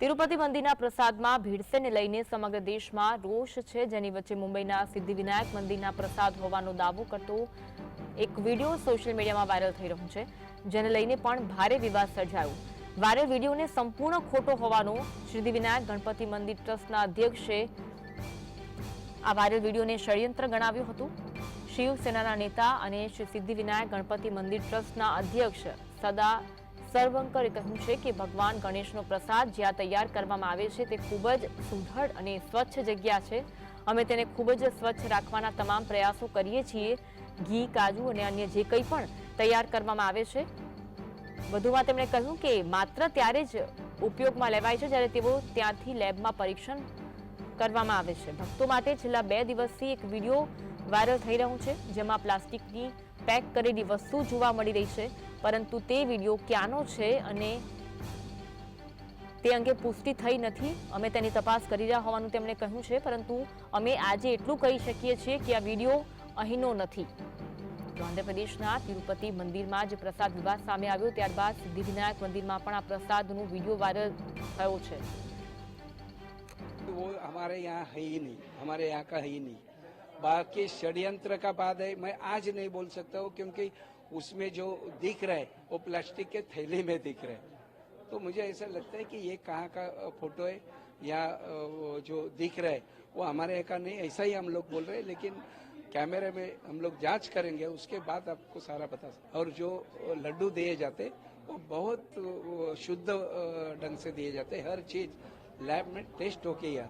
તિરુપતિ મંદિરના પ્રસાદમાં ભીડસેને લઈને સમગ્ર દેશમાં રોષ છે. જેની વચ્ચે મુંબઈના સિદ્ધિવિનાયક મંદિરના પ્રસાદ હોવાનો દાવો કરતો એક વીડિયો સોશિયલ મીડિયામાં વાયરલ થઈ રહ્યો છે, જેને લઈને પણ ભારે વિવાદ સર્જાયો. વાયરલ વિડીયોને સંપૂર્ણ ખોટો હોવાનો સિદ્ધિવિનાયક ગણપતિ મંદિર ટ્રસ્ટના અધ્યક્ષે આ વાયરલ વિડીયોને ષડયંત્ર ગણાવ્યું હતું. શિવસેનાના નેતા અને શ્રી સિદ્ધિવિનાયક ગણપતિ મંદિર ટ્રસ્ટના અધ્યક્ષ સદા સરવંકરે કહ્યું છે કે ભગવાન ગણેશનો પ્રસાદ જ્યાં તૈયાર કરવામાં આવે છે તે ખૂબ જ સુઘડ અને સ્વચ્છ જગ્યા છે. અમે તેને ખૂબ જ સ્વચ્છ રાખવાના તમામ પ્રયાસો કરીએ છીએ. ઘી, કાજુ અને અન્ય જે કંઈ પણ તૈયાર કરવામાં આવે છે. વધુમાં તેમણે કહ્યું કે માત્ર ત્યારે જ ઉપયોગમાં લેવાય છે જ્યારે તેઓ ત્યાંથી લેબમાં પરીક્ષણ કરવામાં આવે છે. ભક્તો માટે છેલ્લા બે દિવસથી એક વીડિયો વાયરલ થઈ રહ્યું છે, જેમાં પ્લાસ્ટિકની પેક કરેલી વસ્તુ જોવા મળી રહી છે, પરંતુ તે વીડિયો ક્યાંનો છે અને તે અંગે પુષ્ટિ થઈ નથી. અમે તેની તપાસ કરી રહ્યા હોવાનું તેમણે કહ્યું છે, પરંતુ અમે આજે એટલું કહી શકીએ છીએ કે આ વીડિયો અહીંનો નથી. આંધ્રપ્રદેશના તિરુપતિ મંદિરમાં જ પ્રસાદ વિવાદ સામે આવ્યો, ત્યારબાદ સિદ્ધિવિનાયક મંદિરમાં પણ આ પ્રસાદનો વીડિયો વાયરલ થયો છે. વો હમારે યહાં નહીં. बाकी षड्यंत्र का बात है। मैं आज नहीं बोल सकता हूँ, क्योंकि उसमें जो दिख रहा है, वो प्लास्टिक के थैले में दिख रहा है। तो मुझे ऐसा लगता है कि ये कहाँ का फ़ोटो है, या जो दिख रहा है, वो हमारे यहाँ का नहीं, ऐसा ही हम लोग बोल रहे हैं, लेकिन कैमरे में हम लोग जाँच करेंगे, उसके बाद आपको सारा बता सकते और जो लड्डू दिए जाते वो बहुत शुद्ध ढंग से दिए जाते हर चीज़ लैब में टेस्ट होके ही है।